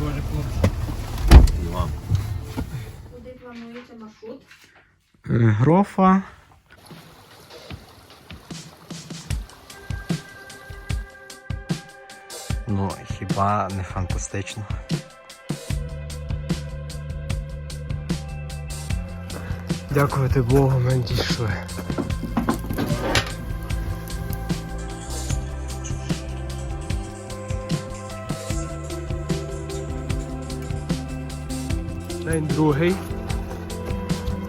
Боже, хлопці. І вам. Куди плануєте маршрут? Е, Грофа. Ну, хіба не фантастично? Дякувати Богу, ми дійшли. День другий.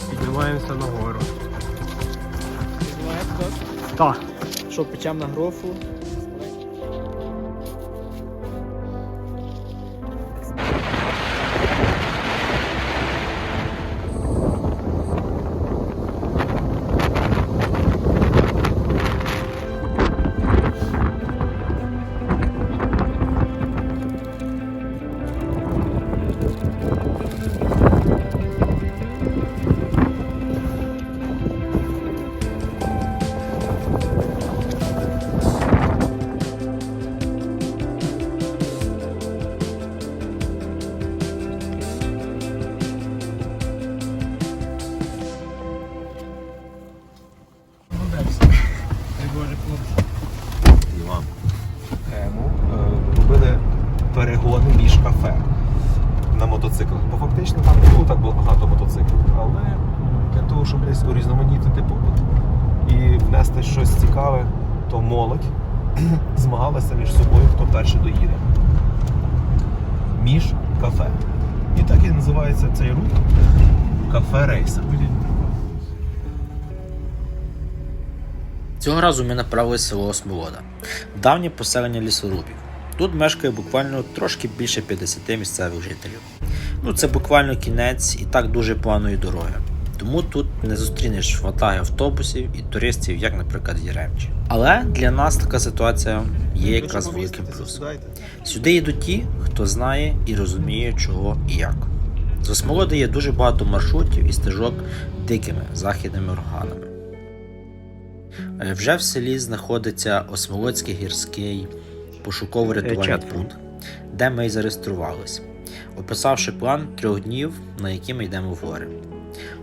Піднімаємося нагору. Так. Що печем на грофу? Урізноманітнити побут і внести щось цікаве, то молодь змагалася між собою, хто перший доїде. Між кафе. І так і називається цей рух кафе рейса. Цього разу ми направилися в село Осмолода, давнє поселення лісорубів. Тут мешкає буквально трошки більше 50 місцевих жителів. Ну це буквально кінець і так дуже поганої дороги. Тому тут не зустрінеш ватаги автобусів і туристів, як, наприклад, в Яремчі. Але для нас така ситуація є якраз великим плюсом. Сюди йдуть ті, хто знає і розуміє, чого і як. З Осмолоди є дуже багато маршрутів і стежок дикими західними органами. Е, Вже в селі знаходиться Осмолоцький гірський пошуково-рятувальний пункт, де ми й зареєструвались, описавши план трьох днів, на які ми йдемо в гори.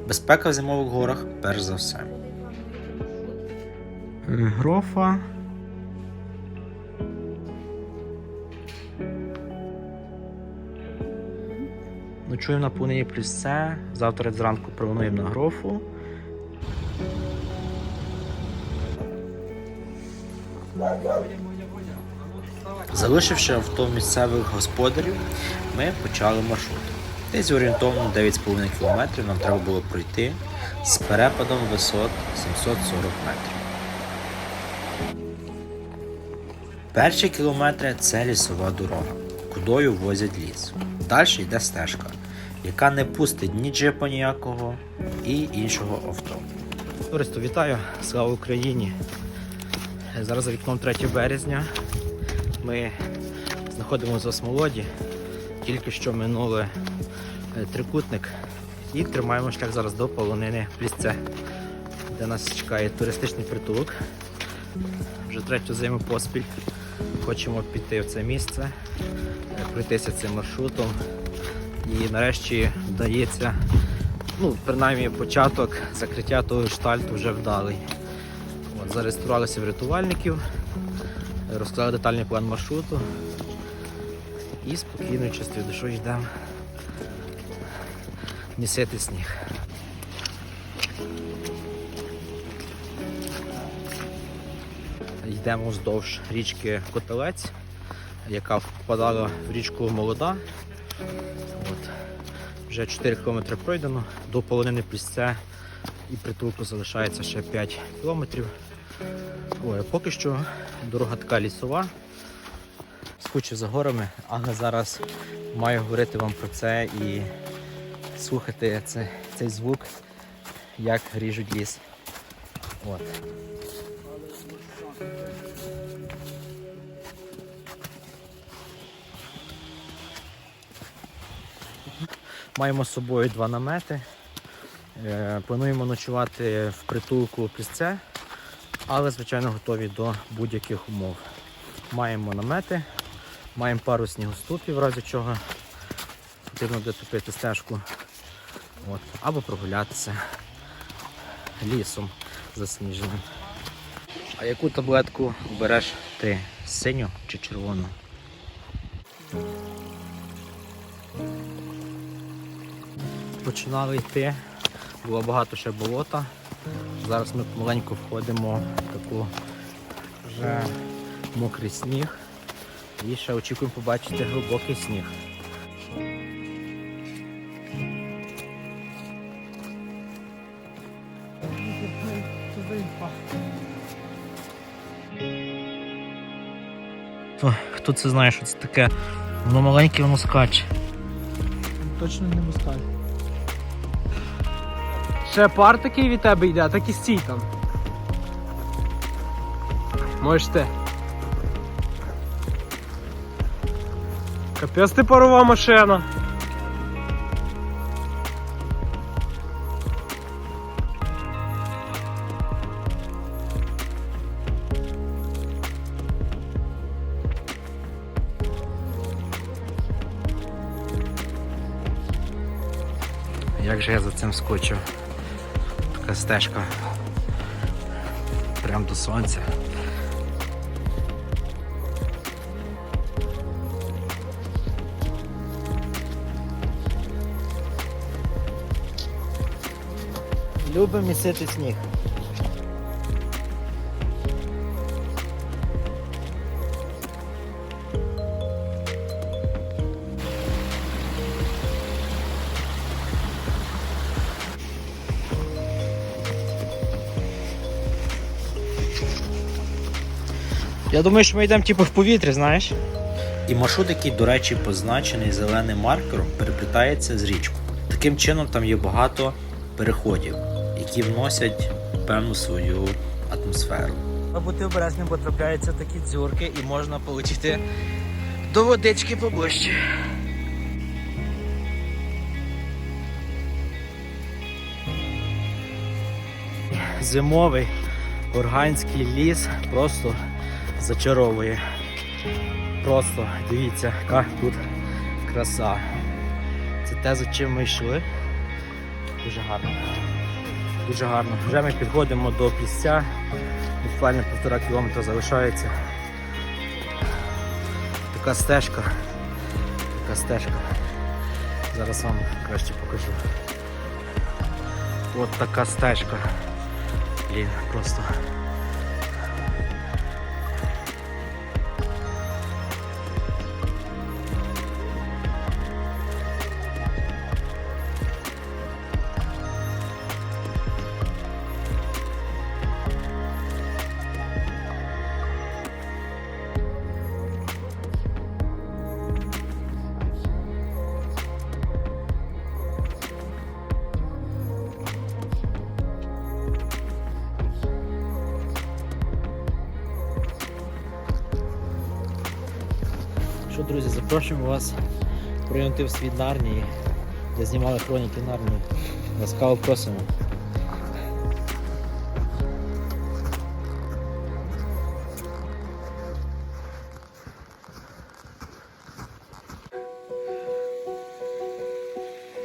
Безпека в зимових горах перш за все. Грофа. Ночуємо на повнині плюс С, завтра зранку плануємо на грофу. Залишивши авто місцевих господарів, ми почали маршрут. Десь орієнтовно 9,5 км нам треба було пройти з перепадом висот 740 метрів. Перші кілометри це лісова дорога, кудою возять ліс. Далі йде стежка, яка не пустить ні джипа ніякого і іншого авто. Товариство, вітаю! Слава Україні! Зараз за вікном 3 березня. Ми знаходимося в Осмолоді. Тільки що минули трикутник і тримаємо шлях зараз до полонини Плісце, де нас чекає туристичний притулок. Вже третю зиму поспіль. Хочемо піти в це місце, е, пройтися цим маршрутом. І нарешті вдається, ну, принаймні початок закриття того штальту вже вдалий. От, зареєструвалися в рятувальників, е, розклали детальний план маршруту і спокійно чистою душою йдемо місити сніг. Йдемо вздовж річки Котелець, яка впадала в річку Молода. От. Вже 4 км пройдено, до полонини Плісце і притулку залишається ще 5 км. Ой, поки що дорога така лісова. Скучив за горами, але зараз маю говорити вам про це і слухати це, цей звук, як ріжуть ліс. От. Маємо з собою два намети. Е, Плануємо ночувати в притулку Плісце, але, звичайно, готові до будь-яких умов. Маємо намети, маємо пару снігоступів, в разі чого Потрібно буде тупити стежку. От. Або прогулятися лісом засніженим. А яку таблетку береш ти? Синю чи червону? Починали йти, було багато ще болота. Зараз ми помаленьку входимо в таку вже мокрий сніг. І ще очікуємо побачити глибокий сніг. Хто це знає, що це таке? Воно маленьке, воно скаче. Точно не мускаль. Ще пар такий від тебе йде, так і стій там. Можеш ти. Капець ти парова машина. Цим скочив? Така стежка. Прям до сонця. Любимо місити сніг. Я думаю, що ми йдемо типу в повітрі, знаєш. І маршрут, який, до речі, позначений зеленим маркером, переплітається з річкою. Таким чином там є багато переходів, які вносять певну свою атмосферу. А бути обережним, бо трапляються такі дзюрки і можна отримати до водички поближче. Зимовий органський ліс просто зачаровує. Просто дивіться, яка тут краса. Це те, за чим ми йшли. Дуже гарно. Дуже гарно. Вже ми підходимо до пісця. Буквально півтора кілометра залишається. Така стежка. Така стежка. Зараз вам краще покажу. От така стежка. Блін, просто. Запрошуємо вас в світ Нарнії, де знімали хроніки Нарнії. Ласкаво просимо.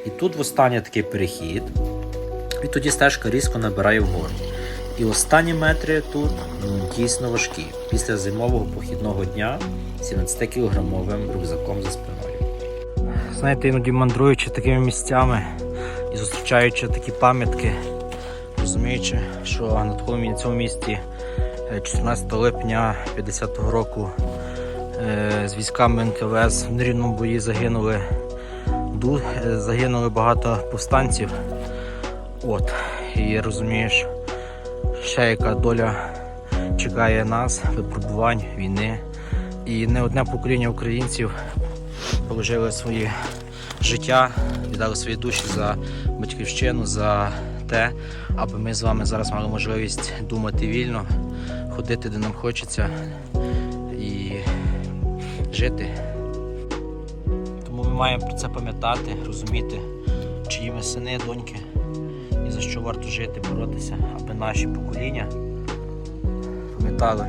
І тут востаннє такий перехід, і тоді стежка різко набирає вгору. І останні метри тут ну, дійсно важкі. Після зимового похідного дня 17-кілограмовим рюкзаком за спиною. Знаєте, іноді мандруючи такими місцями і зустрічаючи такі пам'ятки, розуміючи, що на такому цьому місті е, 14 липня 50-го року е, з військами НКВС в нерівному бої загинули, е, загинули багато повстанців. От, і розумієш, ще яка доля чекає нас, випробувань, війни. І не одне покоління українців положили своє життя, віддали свої душі за батьківщину, за те, аби ми з вами зараз мали можливість думати вільно, ходити де нам хочеться і жити. Тому ми маємо про це пам'ятати, розуміти, чиї ми сини, доньки за що варто жити, боротися, аби наші покоління пам'ятали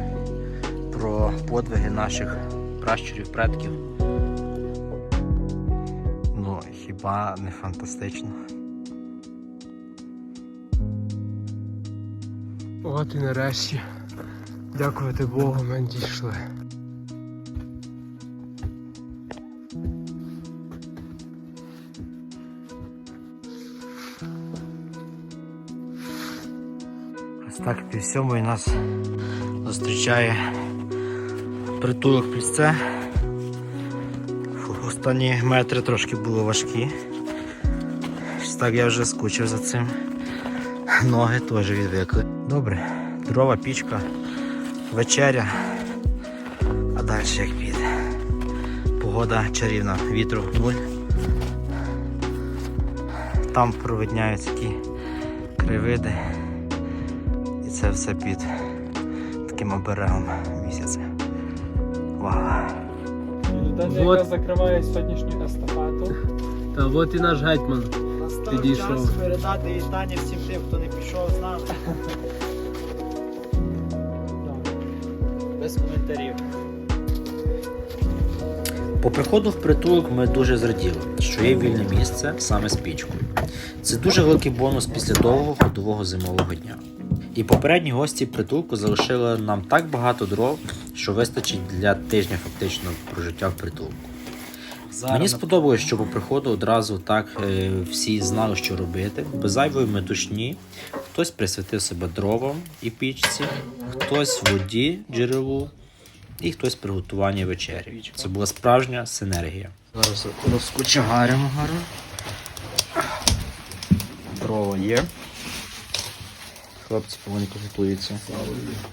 про подвиги наших пращурів, предків. Ну Хіба не фантастично? От і нарешті. Дякувати Богу, ми дійшли. Так пів сьомої нас зустрічає притулок плісце. Останні метри трошки були важкі. Так я вже скучив за цим. Ноги теж відвикли. Добре, дрова, пічка, вечеря. А далі як піде. Погода чарівна, вітру нуль. Там провидняють такі кривиди. Це все під таким оберегом місяця. Вау. Людина, яка яка закриває сьогоднішню естафету. Та от і наш гетьман. Настав Підійшов. час передати вітання всім тим, хто не пішов з нами. Без коментарів. По приходу в притулок ми дуже зраділи, що є вільне місце саме з пічкою. Це дуже великий бонус після довгого ходового зимового дня. І попередні гості притулку залишили нам так багато дров, що вистачить для тижня фактично прожиття в притулку. Мені сподобалось, що по приходу одразу так е, всі знали, що робити, без зайвої метушні. Хтось присвятив себе дровам і пічці, хтось воді, джерелу, і хтось приготування вечері. Це була справжня синергія. Зараз розкочегаримо гарно. Дрова є. Хлопці повненько готуються.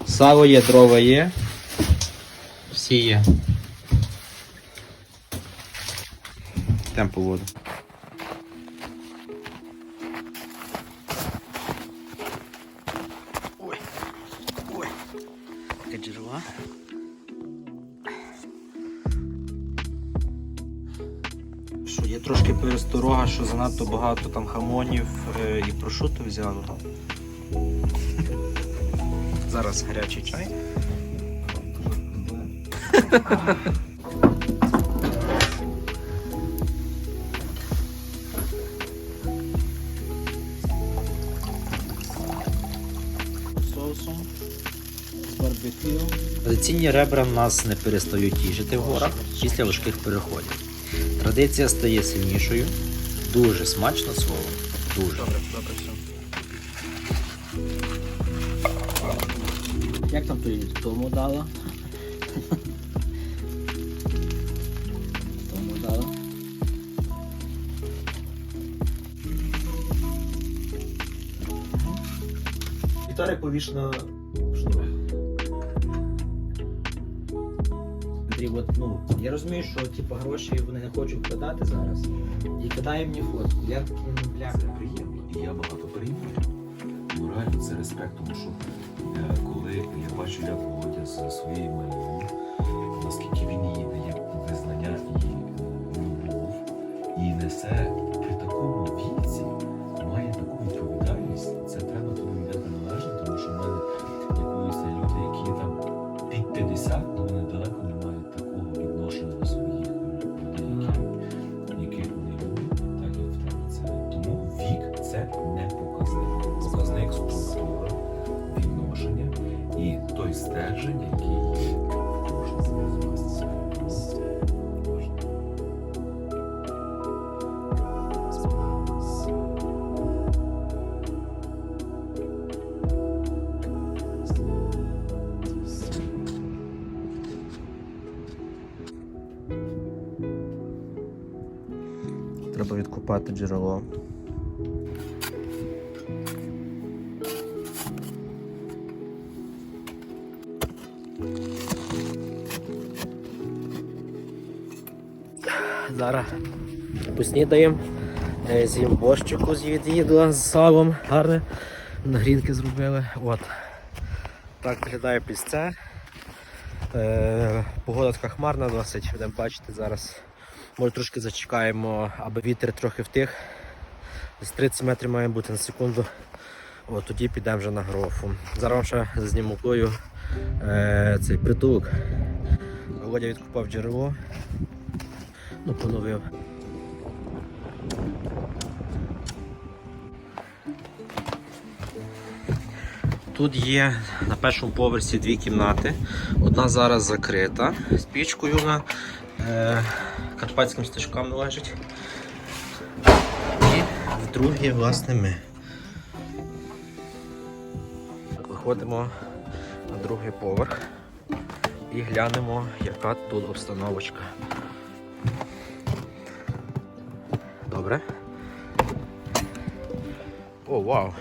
Сало є, дрова є. Всі є. Йдемо по воду. Ой. Ой. Що є трошки пересторога, що занадто багато там хамонів е, і прошуту взято. Зараз гарячий чай. Соусом. Барбекю. Традиційні ребра нас не перестають тішити в горах після важких переходів. Традиція стає сильнішою. Дуже смачно слово. Дуже. Добре, Як там той тому дала? Тому дала. Віталік повіш на шнур. Андрій, от, ну, я розумію, що типу, гроші вони не хочуть вкладати зараз. І кидає мені фотку. Я такий, ну, бля. Це приємно, і я багато переймаю. Ну реально це респект, тому що коли я бачу, як Володя з своєю малюю, наскільки він її дає визнання і е, любов, і несе Треба джерело. Зараз поснідаємо. Е, З'їм борщику з їдла з салом. Гарне. Нагрінки зробили. От. Так виглядає пісце. Е, погода така хмарна досить, будемо бачити зараз. Може трошки зачекаємо, аби вітер трохи втих. Десь 30 метрів має бути на секунду. От тоді підемо вже на грофу. Зараз вам ще зніму кою е, цей притулок. Володя відкупав джерело. Ну, поновив. Тут є на першому поверсі дві кімнати. Одна зараз закрита з пічкою на е, карпатським стежкам належить. І в другій, власне, ми. Виходимо на другий поверх і глянемо, яка тут обстановочка. Добре. О, вау!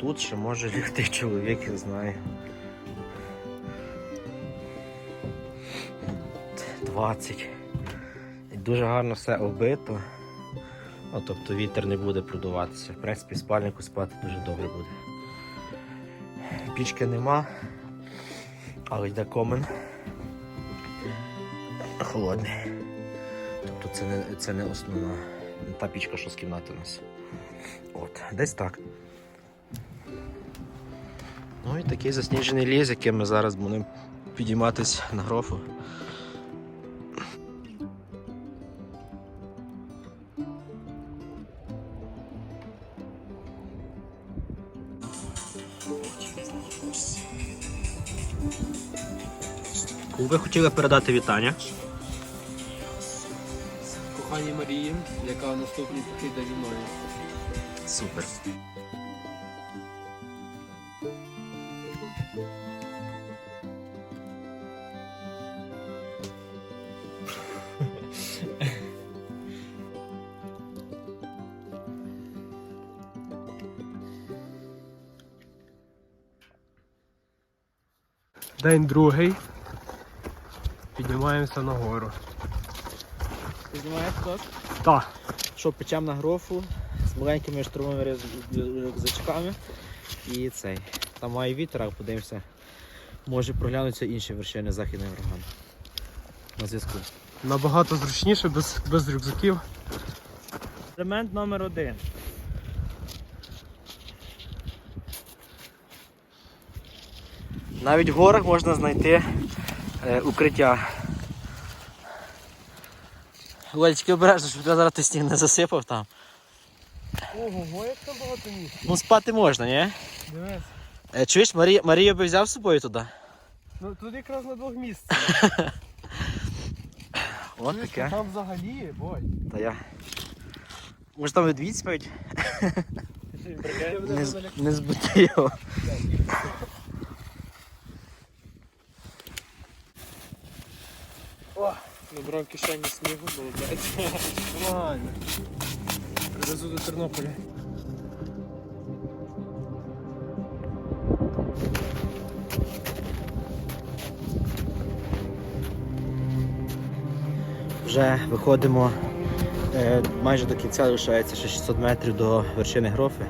Тут ще може лягти чоловік, я знаю. 20. Дуже гарно все оббито. Ну, тобто вітер не буде продуватися. В принципі, спальнику спати дуже добре буде. Пічки нема, але йде комен. Холодний. Тобто це не, це не основна не та пічка, що з кімнати у нас. От, десь так. Ну і такий засніжений ліс, яким ми зараз будемо підійматись на грофу. Ви хотіли передати вітання. Коханій Марії, яка наступний похід зі мною. Супер. День другий. Піднімаємося на гору. Піднімаєш так? Так. Що, печем на грофу з маленькими штурмовими рюкзачками. І цей. Там має вітер, а подивимося. Може проглянуться інші вершини західного ураган. На зв'язку. Набагато зручніше, без, без рюкзаків. Елемент номер один. Навіть в горах можна знайти укриття. Лельчики обережно, щоб тебе зараз ти сніг не засипав там. Ого, як там багато місць. Ну спати можна, ні? Дивись. Е, чуєш, Марія, Марію би взяв з собою туди? Ну тут якраз на двох місцях. От Чуєш, таке. Там взагалі, бой. Та я. Може там ведмідь спить? Не, з- не збити його. Набрав кишені снігу, було блядь. Нормально. Привезу до Тернополя. Вже виходимо е, майже до кінця, лишається ще 600 метрів до вершини грофи.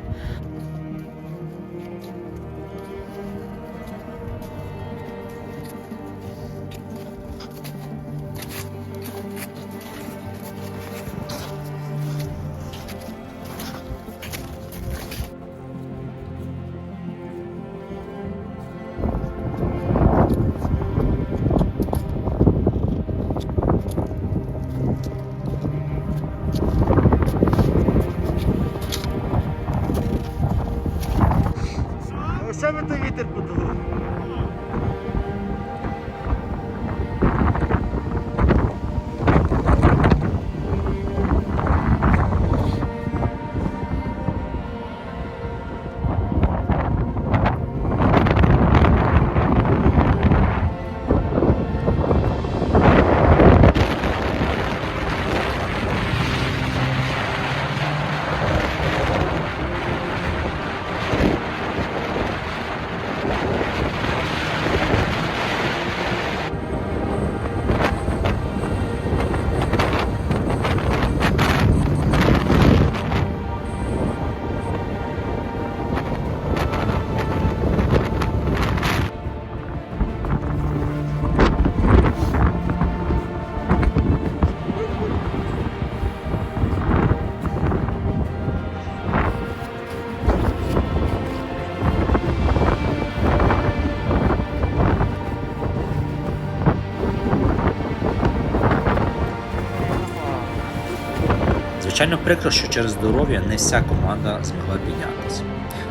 Звичайно, прикро, що через здоров'я не вся команда змогла піднятися.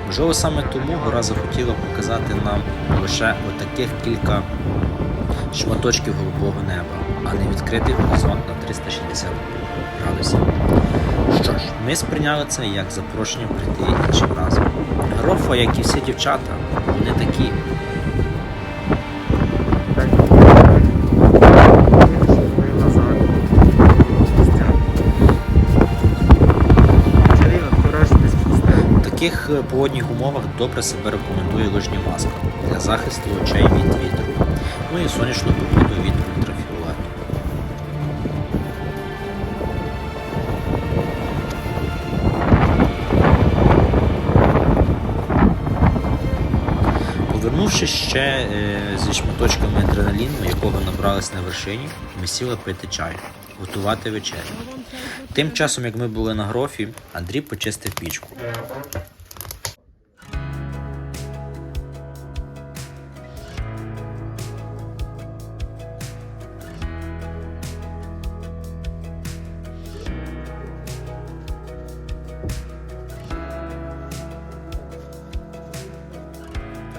Можливо, саме тому гора захотіла показати нам лише отаких кілька шматочків голубого неба, а не відкритий горизонт на 360 градусів. Що ж, ми сприйняли це як запрошення прийти іншим разом. Грофа, як і всі дівчата, вони такі. Таких е, погодних умовах добре себе рекомендує лижні маска для захисту очей від вітру, ну і сонячну погоду від ультрафіолету. Повернувшись ще е, зі шматочками адреналіну, якого набрались на вершині, ми сіли пити чай, готувати вечерю. Тим часом, як ми були на грофі, Андрій почистив пічку.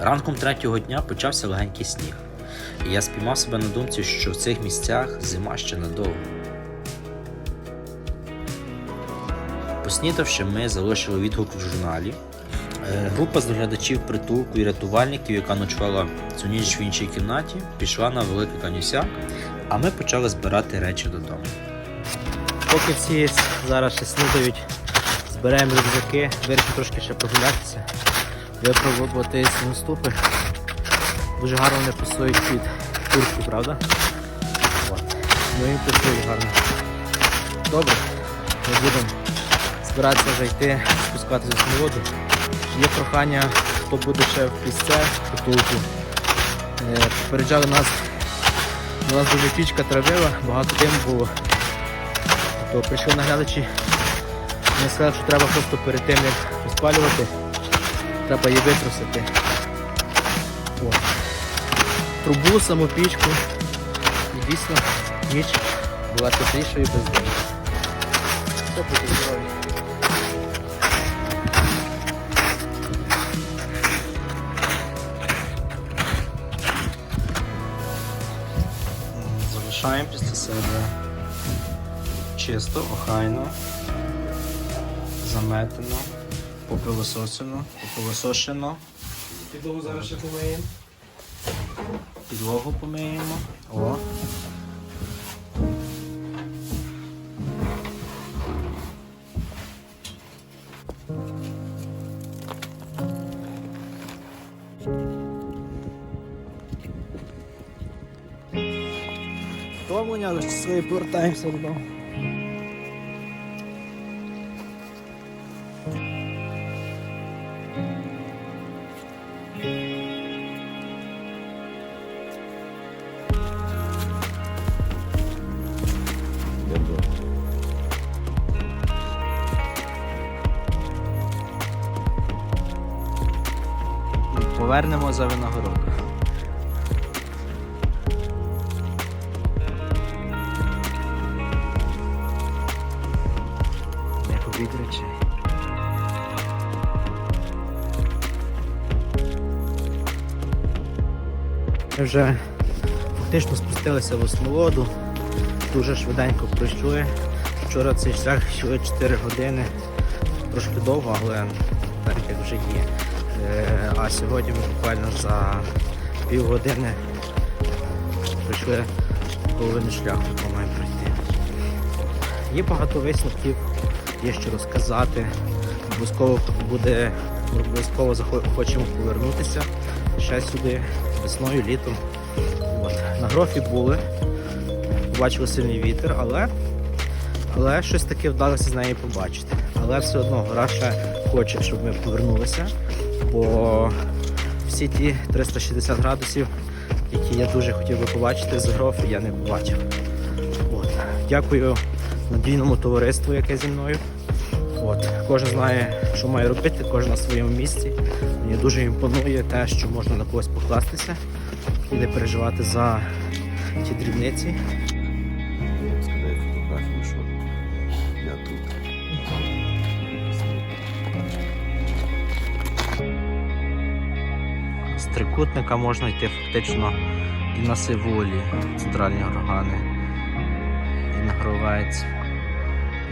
Ранком третього дня почався легенький сніг, і я спіймав себе на думці, що в цих місцях зима ще надовго. Поснідавши, ми залишили відгук в журналі. Е, Група з доглядачів притулку і рятувальників, яка ночувала цю ніч в іншій кімнаті, пішла на великий канюсяк, а ми почали збирати речі додому. Поки всі зараз ще снідають, збираємо рюкзаки, вирішимо трошки ще прогулятися, випробувати ці наступи. Дуже гарно вони пасують під куртку, правда? От. Ну і пасують гарно. Добре, ми будемо збиратися вже йти, спускатися з воду. Є прохання, хто буде ще в пісце, притулку. Е, Попереджали нас, у нас дуже пічка травила, багато диму було. То прийшли наглядачі, вони сказали, що треба просто перед тим, як розпалювати, треба її витрусити. О. Трубу, саму пічку. І дійсно ніч була теплішою без здоров'я. Залишаємо після себе чисто, охайно, заметено, попилососено, попилосошено. Підлогу зараз ще помиємо. Підлогу помиємо. О. Втомлені, але щасливі повертаємося додому. Повернемо за винагороду. Як обід речей. Ми вже фактично спустилися в Осмолоду, дуже швиденько пройшли. Вчора цей шлях йшли 4 години, трошки довго, але так як вже є. Е, А сьогодні ми буквально за півгодини пройшли половину шляху, яку маємо пройти. Є багато висновків, є що розказати. Обов'язково буде, обов'язково хочемо повернутися ще сюди весною, літом. От. На грофі були, побачили сильний вітер, але, але щось таке вдалося з нею побачити. Але все одно гора ще хоче, щоб ми повернулися, бо всі ті 360 градусів, які я дуже хотів би побачити з грофу, я не побачив. От. Дякую надійному товариству, яке зі мною. От. Кожен знає, що має робити, кожен на своєму місці. Мені дуже імпонує те, що можна на когось покластися і не переживати за ті дрібниці. Скидаю фотографію, що я тут. Трикутника можна йти фактично і на Сиволі, центральні органи, і на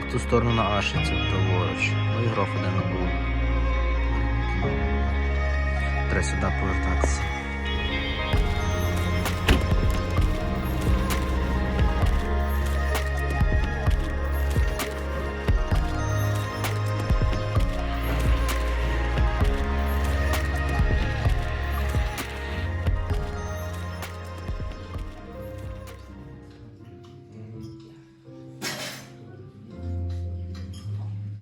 в ту сторону на Ашицю, праворуч. Ну і гроф один був. Треба сюди повертатися.